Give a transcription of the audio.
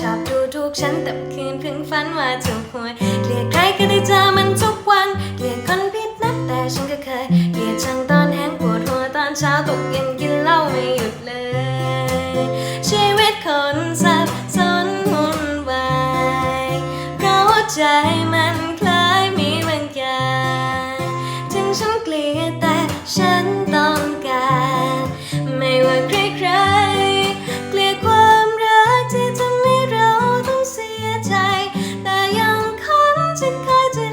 ชอบดูทุกฉันแต่คืนเพิ่งฝันว่าถูกหวยเกลียดใครก็ได้เจอมันทุกวันเกลียดคนผิดนักแต่ฉันก็เคยเกลียดช่างตอนแห้งปวดหัวตอนเช้าตกเย็นกินเหล้าไม่หยุดเลย ชีวิตคนสับสนวุ่นวายเพราะใจมันคล้ายมีบางอย่างถึงฉันเกลีย I Kadir.